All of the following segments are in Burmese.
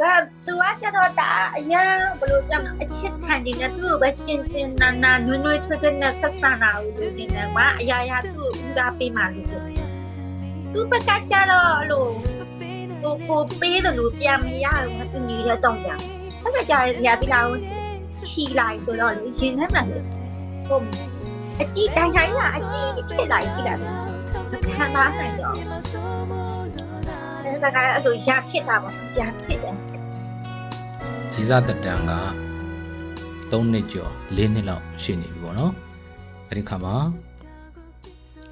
ကသူကကျတော့ဒါအရင်ဘယ်လိုပြောမလဲအချစ်ခံနေတဲ့သူ့ကိုပဲကျင်ကျင်နာနာနွေ့နွေ့ထွတ်ထွတ်နဲ့ဆက်ဆံတာကိုလူနေတယ်ကွာအရာရာသူ့ကိုဦးစားပေးမှလို့ဆိုသူပကကြတော့အဲ့လိုကိုကိုပေးတယ်လို့ပြန်မရဘူးသူနေတဲ့တော့ကြအဲ့ဒါကြာရပြီလားချီလိုက်ဆိုတော့လေရင်ထဲမှာလေဟုတ်အကြည့်တိုင်းတိုင်းကအကြည့်ဖြစ်လိုက်ကြည့်လိုက်ခံစားနိုင်တော့ အဲ့ဒါကအဲ့လိုရဖြစ်တာပေါ့ရဖြစ်တယ်ဒီစားတက်တန်က3နှစ်ကျော်4နှစ်လောက်ရှိနေပြီပေါ့နော်အဲ့ဒီခါမှာ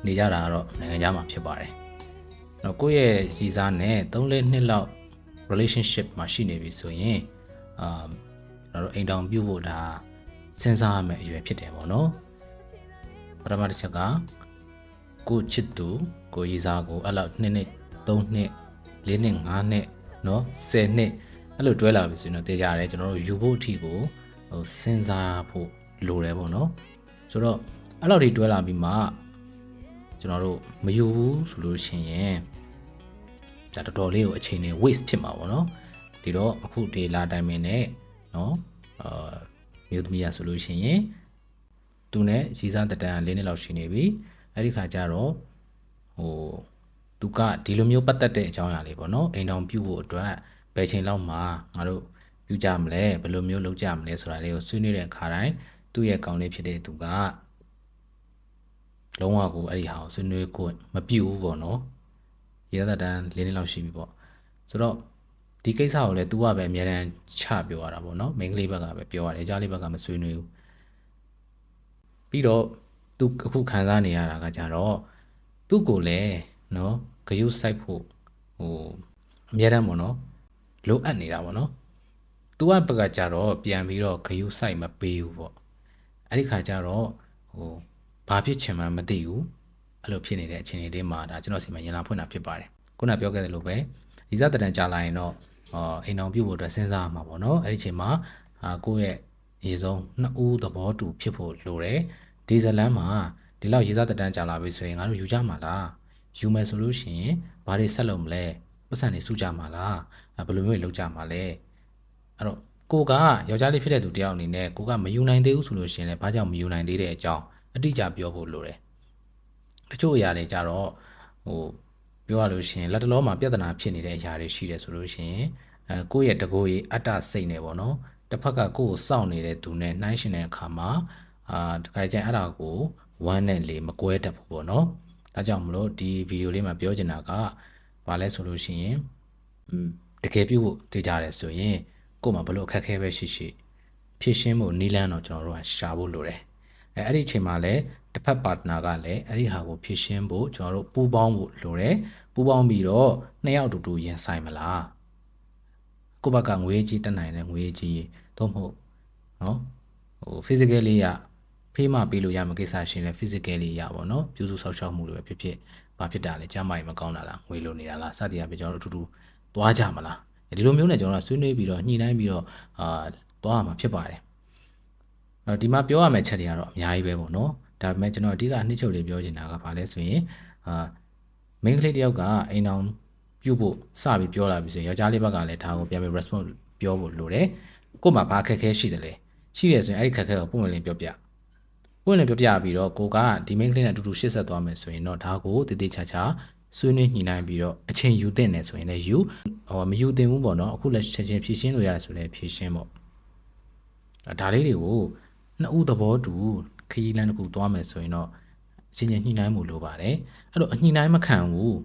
နေကြတာကတော့နိုင်ငံခြားမှာဖြစ်ပါတယ်အဲ့တော့ကိုယ့်ရဲ့ရီစားနဲ့3 4နှစ်လောက် relationship မှာရှိနေပြီဆိုရင်အာကျွန်တော်တို့အိမ်တောင်ပြုတ်ဖို့ဒါစဉ်းစားရမယ့်အရွယ်ဖြစ်တယ်ပေါ့နော်ပထမတစ်ချက်ကကိုယ့်ချစ်သူကိုယ်ရီစားကိုအဲ့လောက်2နှစ်3နှစ် 4နှစ်5နှစ်နော်10နှစ်အဲ့လိုတွဲလာပြီဆိုရင်တော့တေးကြတယ်ကျွန်တော်တို့ယူဖို့အထီကိုဟိုစဉ်းစားဖို့လိုတယ်ပေါ့နော်ဆိုတော့အဲ့လောက်ထိတွဲလာပြီးမှကျွန်တော်တို့မယူဘူးဆိုလို့ရှိရင်ဒါတော်တော်လေးကိုအချိန်နဲ့ waste ဖြစ်မှာပေါ့နော်ဒီတော့အခုဒီလာတိုင်းမင်းနဲ့နော်အာမြို့သမီးရဆိုလို့ရှိရင်သူနဲ့ရီစားတက်တန်၄နှစ်လောက်ရှိနေပြီအဲ့ဒီခါကျတော့ဟို သူကဒီလိုမျိုးပတ်သက်တဲ့အကြောင်းအရာလေးပေါ့နော်အိမ်တော်ပြုတ်ဖို့အတွက်ဘယ်ချိန်လောက်မှငါတို့ပြုကြမလဲဘယ်လိုမျိုးလုပ်ကြမလဲဆိုတာလေးကိုဆွေးနွေးတဲ့အခါတိုင်းသူ့ရဲ့ကောင်းလေးဖြစ်တဲ့သူကလုံးဝကိုအဲ့ဒီဟာကိုဆွေးနွေးကိုမပြုတ်ဘူးပေါ့နော်ရေသက်တန်း၄နှစ်လောက်ရှိပြီပေါ့ဆိုတော့ဒီကိစ္စကိုလည်း तू ကပဲအများတန်းချပြောရတာပေါ့နော်မိန်းကလေးဘက်ကပဲပြောရတယ်ကြားလေးဘက်ကမဆွေးနွေးဘူးပြီးတော့ तू အခုခံစားနေရတာကကြတော့သူ့ကိုလည်း နော်ဂယုစိုက်ဖို့ဟိုအများတန်းပေါ့နော်လိုအပ်နေတာပေါ့နော်။ तू ကဘက်ကကြတော့ပြန်ပြီးတော့ဂယုစိုက်မပေးဘူးပေါ့။အဲ့ဒီခါကျတော့ဟိုဘာဖြစ်ချင်မှမသိဘူး။အဲ့လိုဖြစ်နေတဲ့အခြေအနေလေးမှာဒါကျွန်တော်စီမံရင်လာဖွင့်တာဖြစ်ပါတယ်။ခုနပြောခဲ့သလိုပဲဒီစားတရံကြာလာရင်တော့အော်အိမ်အောင်ပြုတ်ဖို့အတွက်စဉ်းစားရမှာပေါ့နော်။အဲ့ဒီအချိန်မှာအာကိုယ့်ရဲ့ရေဆုံးနှစ်ဦးသဘောတူဖြစ်ဖို့လိုတယ်။ဒီဇလန်မှာဒီလောက်ရေစားတရံကြာလာပြီဆိုရင်ငါတို့ယူကြမှာလား။ ယူမယ်ဆိုလို့ရှိရင်ဘာတွေဆက်လုပ်မလဲ။ပတ်စံတွေစုကြမှာလား။အဲ့ဘယ်လိုမျိုးတွေလုပ်ကြမှာလဲ။အဲ့တော့ကိုကယောက်ျားလေးဖြစ်တဲ့သူတယောက်အနေနဲ့ကိုကမယူနိုင်သေးဘူးဆိုလို့ရှိရင်လည်းဘာကြောင့်မယူနိုင်သေးတဲ့အကြောင်းအတိအကျပြောဖို့လိုတယ်။တချို့အရာတွေကြတော့ဟိုပြောရလို့ရှိရင်လက်တလောမှာပြဿနာဖြစ်နေတဲ့အရာတွေရှိတယ်ဆိုလို့ရှိရင်အဲကိုယ့်ရဲ့တကိုယ်ရေးအတ္တစိတ်နဲ့ပေါ့နော်။တစ်ဖက်ကကိုယ့်ကိုစောင့်နေတဲ့သူနဲ့နှိုင်းရှင်တဲ့အခါမှာအာတခါကျရင်အဲ့ဒါကိုဝမ်းနဲ့လေမကွဲတတ်ဘူးပေါ့နော်။ ဒါကြောင့်မလို့ဒီဗီဒီယိုလေးမှာပြောချင်တာကဘာလဲဆိုလို့ရှိရင်อืมတကယ်ပြုဖို့သိကြတယ်ဆိုရင်ကိုယ်မှာဘလို့အခက်အခဲပဲရှိရှိဖြစ်ရှင်းဖို့နီးလန်းတော့ကျွန်တော်တို့ကရှာဖို့လိုတယ်အဲအဲ့ဒီအချိန်မှာလည်းတစ်ဖက်ပါတနာကလည်းအဲ့ဒီဟာကိုဖြစ်ရှင်းဖို့ကျွန်တော်တို့ပူးပေါင်းဖို့လိုတယ်ပူးပေါင်းပြီးတော့နှစ်ယောက်တူတူရင်ဆိုင်မလားကိုယ့်ဘက်ကငွေကြီးတက်နိုင်တဲ့ငွေကြီးတော့မဟုတ်နော်ဟို physically ရ ဖေးမပေးလို့ရမယ့်ကိစ္စရှင်လဲ physically ရပါတော့ပြုစုဆောက်ရှောက်မှုတွေပဲဖြစ်ဖြစ်ဘာဖြစ်တာလဲကျမ်းမာရေးမကောင်းတာလားငွေလိုနေတာလားစသည်အပြင်ကျွန်တော်တို့အတူတူသွားကြမလားဒီလိုမျိုးနဲ့ကျွန်တော်ကဆွေးနွေးပြီးတော့ညှိနှိုင်းပြီးတော့အာသွားရမှာဖြစ်ပါတယ်အဲ့တော့ဒီမှာပြောရမယ့်ချက်တွေကတော့အများကြီးပဲပေါ့နော်ဒါပေမဲ့ကျွန်တော်အဓိကနှစ်ချုပ်လေးပြောချင်တာကဘာလဲဆိုရင်အာ main ကလေးတယောက်ကအိမ်အောင်ပြုတ်ဖို့စပြီးပြောလာပြီဆိုရင်ယောက်ျားလေးဘက်ကလည်းဒါကိုပြန်ပြီး response ပြောဖို့လိုတယ်ကို့မှာဘာအခက်အခဲရှိတယ်လဲရှိတယ်ဆိုရင်အဲ့ဒီခက်ခဲကိုပုံမှန်လေးပြောပြ ပွင့်လင်းပြောပြပြီးတော့ကိုကဒီ main clip နဲ့အတူတူရှေ့ဆက်သွားမယ်ဆိုရင်တော့ဒါကိုတည်တည်ချာချာဆွေးနွေးညှိနှိုင်းပြီးတော့အချိန်ယူတင်တယ်ဆိုရင်လည်းယူဟိုမယူတင်ဘူးပေါ့နော်အခုလက်ချက်ချင်းဖြည့်ရှင်းလို့ရတယ်ဆိုလည်းဖြည့်ရှင်းပေါ့ဒါလေးတွေကိုနှစ်ဦးသဘောတူခရီးလမ်းတစ်ခုသွားမယ်ဆိုရင်တော့ရှင်းရှင်းညှိနှိုင်းမှုလိုပါတယ်အဲ့တော့အညှိနှိုင်းမခံဘူး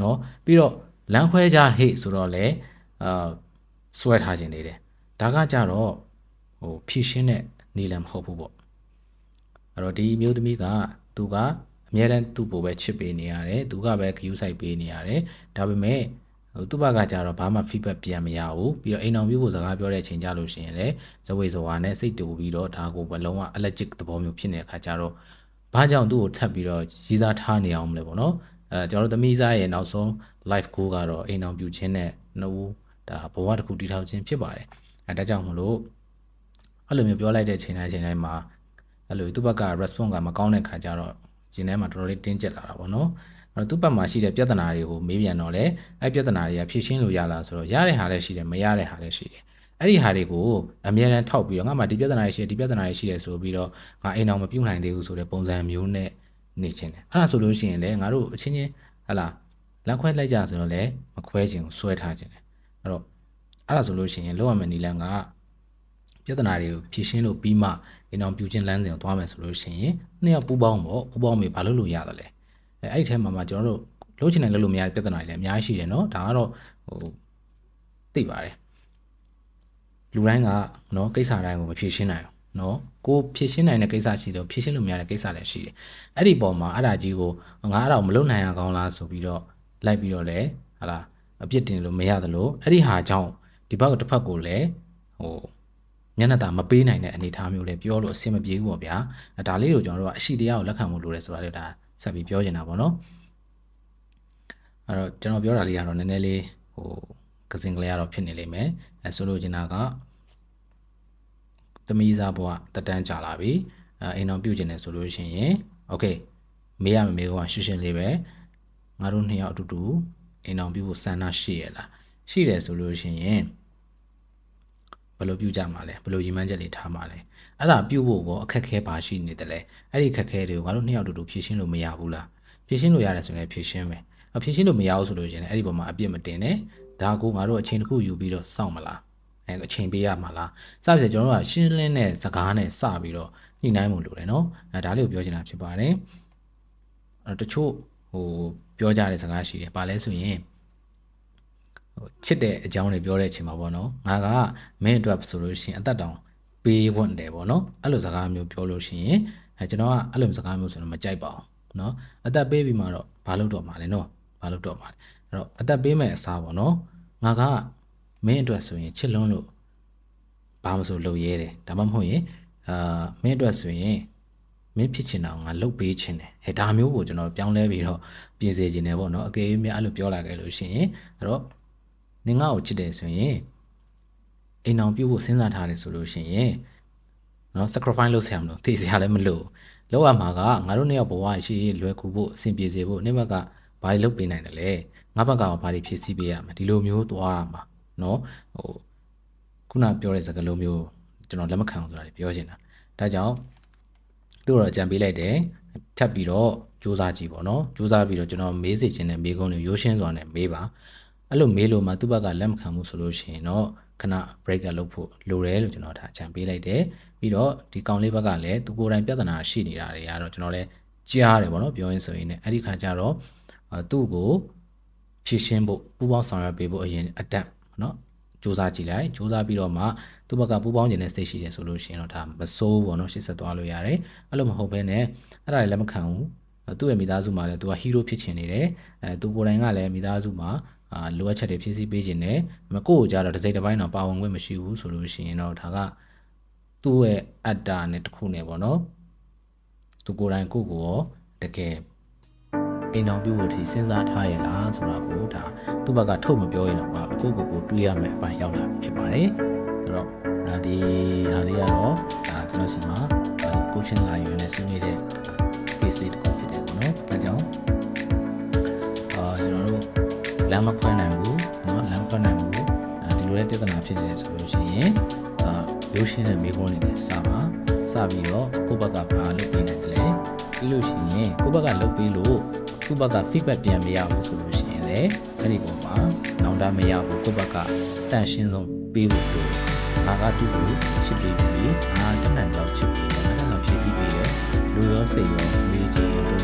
နော်ပြီးတော့လမ်းခွဲကြဟေ့ဆိုတော့လေအာဆွဲထားခြင်းလေးတယ်ဒါကကြတော့ဟိုဖြည့်ရှင်းတဲ့နေလံမဟုတ်ဘူးပေါ့ အဲ့တော့ဒီမျိုးသမီးကသူကအများတန်းသူ့ပိုပဲချစ်ပေးနေရတယ်သူကပဲဂယူးဆိုင်ပေးနေရတယ်ဒါပေမဲ့ဟိုသူ့ဘက်ကကြတော့ဘာမှ feedback ပြန်မရဘူးပြီးတော့အိမ်အောင်ပြုဖို့စကားပြောတဲ့အချိန်ကြလို့ရှိရင်လည်းဇဝေဇဝါနဲ့စိတ်တူပြီးတော့ဒါကိုဘလုံးဝ allergic သဘောမျိုးဖြစ်နေတဲ့အခါကျတော့ဘာကြောင့်သူ့ကိုထပ်ပြီးတော့ရည်စားထားနေအောင်မလဲပေါ့နော်အဲကျွန်တော်တို့သမီးစားရဲ့နောက်ဆုံး life goal ကတော့အိမ်အောင်ပြုခြင်းနဲ့နှုတ်ဒါဘဝတစ်ခုတည်ထောင်ခြင်းဖြစ်ပါတယ်အဲဒါကြောင့်မလို့အဲ့လိုမျိုးပြောလိုက်တဲ့အချိန်တိုင်းအချိန်တိုင်းမှာ အဲ့လိုသူ့ဘက်က response ကမကောင်းတဲ့ခါကျတော့ကျင်းထဲမှာတော်တော်လေးတင်းကျပ်လာတာပေါ့နော်အဲ့တော့သူ့ဘက်မှာရှိတဲ့ပြဿနာတွေကိုမေးပြန်တော့လေအဲ့ပြဿနာတွေကဖြေရှင်းလို့ရလားဆိုတော့ရတဲ့ဟာလည်းရှိတယ်မရတဲ့ဟာလည်းရှိတယ်အဲ့ဒီဟာတွေကိုအမြဲတမ်းထောက်ပြီးတော့ငါမှဒီပြဿနာတွေရှိတယ်ဒီပြဿနာတွေရှိတယ်ဆိုပြီးတော့ငါအိမ်အောင်မပြုတ်နိုင်သေးဘူးဆိုတဲ့ပုံစံမျိုးနဲ့နေချင်းတယ်အဲ့ဒါဆိုလို့ရှိရင်လေငါတို့အချင်းချင်းဟလာလက်ခွဲလိုက်ကြဆိုတော့လေမခွဲခြင်းကိုဆွဲထားခြင်းတယ်အဲ့တော့အဲ့ဒါဆိုလို့ရှိရင်လောက်ရမယ့်နီလန်က ပြဿနာတွေကိုဖြေရှင်းလို့ပြီးမှအိမ်အောင်ပြူချင်းလမ်းစဉ်ကိုသွားမယ်ဆိုလို့ရှိရင်နှစ်ယောက်ပူးပေါင်းပေါ့ပူးပေါင်းပြီးဘာလုပ်လို့ရသလဲအဲအဲ့ဒီထဲမှာမှကျွန်တော်တို့လုံးချင်တယ်လုပ်လို့မရတဲ့ပြဿနာတွေလည်းအများကြီးရှိတယ်เนาะဒါကတော့ဟိုသိပါတယ်လူတိုင်းကเนาะကိစ္စတိုင်းကိုမဖြေရှင်းနိုင်ဘူးเนาะကိုဖြေရှင်းနိုင်တဲ့ကိစ္စရှိတော့ဖြေရှင်းလို့မရတဲ့ကိစ္စလည်းရှိတယ်အဲ့ဒီပုံမှာအဲ့ဒါကြီးကိုငါအဲ့ဒါကိုမလုပ်နိုင်ရကောင်းလားဆိုပြီးတော့လိုက်ပြီးတော့လေဟာလာအပြစ်တင်လို့မရသလိုအဲ့ဒီဟာကြောင့်ဒီဘက်ကတစ်ဖက်ကိုလည်းဟို မျက်နှာตาမပေးနိုင်တဲ့အနေအထားမျိုးလည်းပြောလို့အဆင်မပြေဘူးပေါ့ဗျာအဲဒါလေးကိုကျွန်တော်တို့ကအရှိတရားကိုလက်ခံမှုလိုတယ်ဆိုတာလည်းဒါဆက်ပြီးပြောချင်တာပေါ့နော်အဲတော့ကျွန်တော်ပြောတာလေးကတော့နည်းနည်းလေးဟိုကစင်ကလေးကတော့ဖြစ်နေလိမ့်မယ်အဲဆိုလို့ချင်တာကသမီးစားဘွားတက်တန်းကြာလာပြီအဲအိမ်တော်ပြုတ်ကျင်တယ်ဆိုလို့ရှိရင်โอเคမေးရမယ်မေးကောရှင်းရှင်းလေးပဲငါတို့နှစ်ယောက်အတူတူအိမ်တော်ပြုတ်ဖို့ဆန္ဒရှိရလားရှိတယ်ဆိုလို့ရှိရင် ဘ ယ်လိုပြုကြမှာလဲဘယ်လိုရည်မှန်းချက်တွေထားမှာလဲအဲ့ဒါပြုဖို့ကောအခက်ခဲပါရှိနေတယ်လေအဲ့ဒီအခက်ခဲတွေကိုငါတို့နှစ်ယောက်တူတူဖြေရှင်းလို့မရဘူးလားဖြေရှင်းလို့ရတယ်ဆိုရင်ဖြေရှင်းမယ်အဖြေရှင်းလို့မရဘူးဆိုလို့ရှိရင်အဲ့ဒီပုံမှာအပြစ်မတင်နဲ့ဒါကိုငါတို့အချိန်တစ်ခုယူပြီးတော့စောင့်မလားအဲ့အချိန်ပေးရမှာလားစပါစေကျွန်တော်တို့ကရှင်းလင်းတဲ့စကားနဲ့စပြီးတော့ညှိနှိုင်းမှုလိုတယ်နော်အဲဒါလေးကိုပြောချင်တာဖြစ်ပါတယ်အဲ့တချို့ဟိုပြောကြတဲ့စကားရှိတယ်ဘာလဲဆိုရင်ဟို ချစ်တဲ့အကြောင်းတွေပြောတဲ့အချိန်မှာပေါ့နော်ငါကမင်းအတွက်ဆိုလို့ရှိရင်အသက်တောင်ပေးဝတ်တယ်ပေါ့နော်အဲ့လိုစကားမျိုးပြောလို့ရှိရင်အဲကျွန်တော်ကအဲ့လိုစကားမျိုးဆိုတော့မကြိုက်ပါဘူးနော်အသက်ပေးပြီးမှတော့ဘာလုပ်တော့မှာလဲနော်ဘာလုပ်တော့မှာလဲအဲ့တော့အသက်ပေးမဲ့အစားပေါ့နော်ငါကမင်းအတွက်ဆိုရင်ချစ်လွန်းလို့ဘာမှမဆိုလုပ်ရဲတယ်ဒါမှမဟုတ်ရင်အာမင်းအတွက်ဆိုရင်မင်းဖြစ်ချင်တာကိုငါလုပ်ပေးချင်တယ်အဲဒါမျိုးကိုကျွန်တော်ပြောင်းလဲပြီးတော့ပြင်စေချင်တယ်ပေါ့နော်အကယ်၍များအဲ့လိုပြောလာခဲ့လို့ရှိရင်အဲ့တော့ နင်ငါ့ကိုချစ်တယ်ဆိုရင်အိမ်အောင်ပြုတ်ဖို့စဉ်းစားထားတယ်ဆိုလို့ရှိရင်နော် sacrifice လုပ်ဆရာမလို့သိစရာလည်းမလိုလောက်ရမှာကငါတို့နှစ်ယောက်ဘဝရှိလွယ်ကူဖို့အဆင်ပြေစေဖို့နေ့ဘက်ကဘာတွေလုပ်ပေးနိုင်တယ်လဲငါဘက်ကဘာတွေဖြည့်ဆည်းပေးရမလဲဒီလိုမျိုးသွားရမှာနော်ဟိုခုနပြောတဲ့စကားလုံးမျိုးကျွန်တော်လက်မခံဘူးဆိုတာပြောချင်တာဒါကြောင့်သူ့တော့အကြံပေးလိုက်တယ်ထပ်ပြီးတော့စူးစမ်းကြည့်ပေါ့နော်စူးစမ်းပြီးတော့ကျွန်တော်မေးစေချင်တဲ့မေးခွန်းတွေရိုးရှင်းစွာနဲ့မေးပါ အဲ့လိုမေးလို့မှသူ့ဘက်ကလက်မခံဘူးဆိုလို့ရှိရင်တော့ခဏ break ကလုပ်ဖို့လိုတယ်လို့ကျွန်တော်ဒါအကြံပေးလိုက်တယ်ပြီးတော့ဒီကောင်လေးဘက်ကလည်းသူကိုယ်တိုင်ပြဿနာရှိနေတာတွေကတော့ကျွန်တော်လည်းကြားတယ်ဗောနော်ပြောရင်းဆိုရင်လည်းအဲ့ဒီခါကျတော့အာသူ့ကိုဖြည့်ရှင်းဖို့ပူပေါင်းဆောင်ရွက်ပေးဖို့အရင်အတက်နော်စူးစမ်းကြည့်လိုက်စူးစမ်းပြီးတော့မှသူ့ဘက်ကပူပေါင်းခြင်းနဲ့စိတ်ရှိတယ်ဆိုလို့ရှိရင်တော့ဒါမစိုးဘူးဗောနော်ရှေ့ဆက်သွားလို့ရတယ်အဲ့လိုမဟုတ်ဘဲနဲ့အဲ့ဒါလည်းလက်မခံဘူးသူ့ရဲ့မိသားစုမှာလည်းသူကဟီးရိုးဖြစ်ချင်နေတယ်အဲသူကိုယ်တိုင်ကလည်းမိသားစုမှာ အာလိုအပ်ချက်တွေဖြည့်ဆည်းပေးခြင်းနဲ့မကိုယ့်ကိုကြတော့တစ်စိတ်တစ်ပိုင်းတော့ပါဝင်ခွင့်မရှိဘူးဆိုလို့ရှိရင်တော့ဒါကသူ့ရဲ့အတ္တနဲ့တစ်ခုနဲ့ပေါ့နော်သူကိုယ်တိုင်ကိုယ့်ကိုရောတကယ်အိမ်အောင်ပြုဖို့ထိစဉ်းစားထားရလားဆိုတာကိုဒါသူ့ဘက်ကထုတ်မပြောရင်တော့ပါကိုယ့်ကိုယ်ကိုတွေးရမယ်အပိုင်းရောက်လာဖြစ်ပါတယ်ဆိုတော့ဒါဒီဟာလေးကတော့ဒါကျွန်တော်စီမှာကိုချင်းလာယူနေဆွေးနွေးတဲ့ case လေးတစ်ခု မ်းမခွဲနိုင်ဘူးเนาะလမ်းခွဲနိုင်ဘူးအဲဒီလိုတဲ့ပြဿနာဖြစ်နေတယ်ဆိုလို့ရှိရင်အာရိုးရှင်းတဲ့မိခွန်းတွေနဲ့စပါစပြီးတော့ကိုယ့်ဘက်ကဘာလုပ်ပေးနိုင်တယ်လဲပြီးလို့ရှိရင်ကိုယ့်ဘက်ကလုပ်ပေးလို့သူ့ဘက်က feedback ပြန်မရဘူးဆိုလို့ရှိရင်လည်းအဲ့ဒီပုံမှာနောင်တမရဘူးကိုယ့်ဘက်ကတန့်ရှင်းဆုံးပေးဖို့လိုငါကသူ့ကိုချစ်ပေးပြီးအာတနန်တော့ချစ်ပေးတယ်တနန်တော့ဖြည့်ဆည်းပေးတယ်လူရောစိတ်ရောမေးကြည့်လို့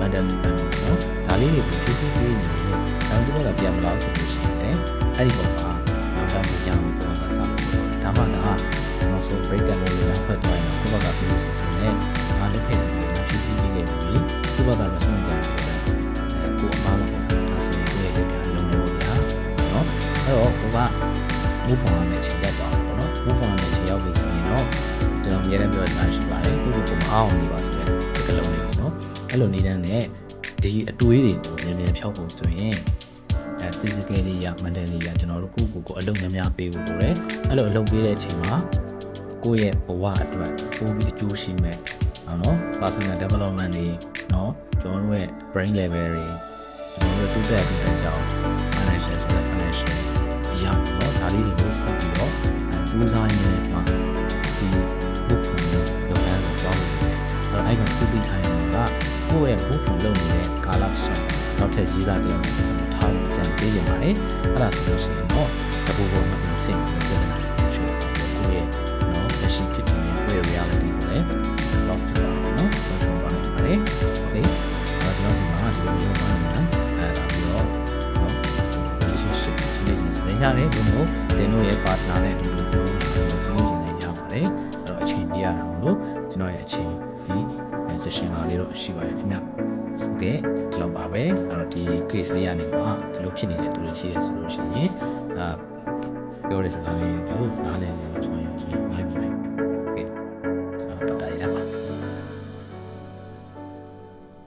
မတန်ဘူးเนาะဒါလေးတွေကိုဖြည့်ဆည်းပေးနေလို့ နောက်တစ်ခါပြန်မလာဆိုလို့ရှိရင်လည်းအဲ့ဒီပုံမှာနောက်တစ်ခါပြန်လို့ပြောတာစလို့ဒါမှဒါနောက်ဆုံး break တယ်လို့လည်းဖတ်သွားရင်ကိုယ့်ဘက်ကပြောစီစဉ်နဲ့ငါလုပ်ခဲ့တယ်လို့ဖြည့်ဆည်းပေးခဲ့ပြီကိုယ့်ဘက်ကတော့ဆုံးပြန်တယ်အဲကိုအမားမဟုတ်ဘူးဒါဆိုရင်ကိုယ့်ရဲ့လုပ်တာလုံးလို့ရနော်အဲ့တော့ကိုက move on နဲ့ချိန်ရက်သွားတယ်ပေါ့နော် move on နဲ့ချိန်ရောက်ပြီဆိုရင်တော့ကျွန်တော်အများနဲ့ပြောတာရှိပါတယ်ကိုယ့်ကိုယ်ကိုမအောင်နေပါဆိုတဲ့ကလုံးလေးပေါ့နော်အဲ့လိုနေတဲ့နဲ့ဒီအတွေးတွေကိုမြန်မြန်ဖြောက်ဖို့ဆိုရင်အဲ physically ရ mentally ရကျွန်တော်တို့ကိုယ့်ကိုယ်ကိုအလုပ်များများပေးဖို့လိုတယ်အဲ့လိုအလုပ်ပေးတဲ့အချိန်မှာကိုယ့်ရဲ့ဘဝအတွက်ပို့ပြီးအကျိုးရှိမဲ့နော်နော် personal development တွေနော်ကျွန်တော်တို့ရဲ့ brain level တွေကျွန်တော်တို့တိုးတက်ပြီးတဲ့ကြောင်း financial ဆိုတဲ့ financial အရာပေါ့နော်ဒါလေးတွေကိုစပြီးတော့အဲစူးစမ်းရင်းနဲ့မှာဒီဘုတ်ဖွင့်လုပ်ငန်းကိုကြောင်းနေတယ်အဲ့တော့အဲ့ကသူပြီးထားရင်ကကိုယ့်ရဲ့ဘုတ်ဖွင့်လုပ်နေတဲ့ကာလတစ်လျှောက်နောက်ထပ်ရေးစားတရား ကိုထားဖို့ကြံပေးကြပါတယ်အဲ့ဒါဆိုလို့ရှိရင်တော့တပူပေါ်မှာဆင့်ပြီးတော့ချိုးကိုယ့်ရဲ့နော်လက်ရှိဖြစ်နေတဲ့ကိုယ့်ရဲ့ reality ကိုလည်း lost ဖြစ်သွားတယ်နော်ဆုံးရှုံးသွားနိုင်ပါတယ် okay အဲ့တော့ကျွန်တော်စီမှာဒီလိုမျိုးပါနေတာအဲ့ဒါပြီးတော့နော် relationship relationship တွေရတယ်ဘယ်လိုတင်တို့ရဲ့ partner နဲ့အတူတူဆုံးရှင်းနေကြပါတယ်အဲ့တော့အချိန်ပြရတာမလို့ကျွန်တော်ရဲ့အချိန်ဒီ session လာလေးတော့ရှိပါတယ်ခင်ဗျ okay ဒီလိုပါပဲအဲ့တော့ဒီ case လေးကနေမှာဒီလိုဖြစ်နေတဲ့သူတွေရှိတယ်ဆိုလို့ရှိရင်အာပြောတဲ့စကားလေးကိုနားလည်နေကျွန်တော်